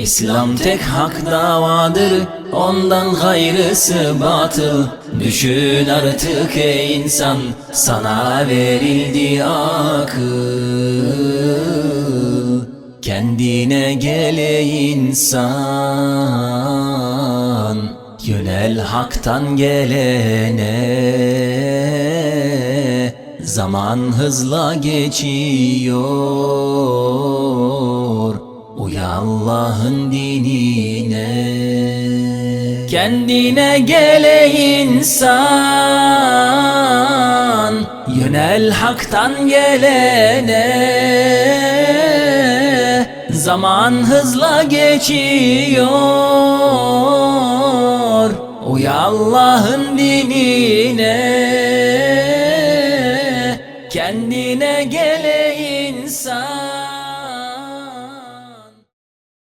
İslam tek hak davadır Ondan gayrısı batıl. Düşün artık ey insan Sana verildi akıl. Kendine gele insan Yönel haktan gelene. Zaman hızla geçiyor Allah'ın dinine. Kendine gele insan Yönel haktan gelene. Zaman hızla geçiyor Uy Allah'ın dinine. Kendine gel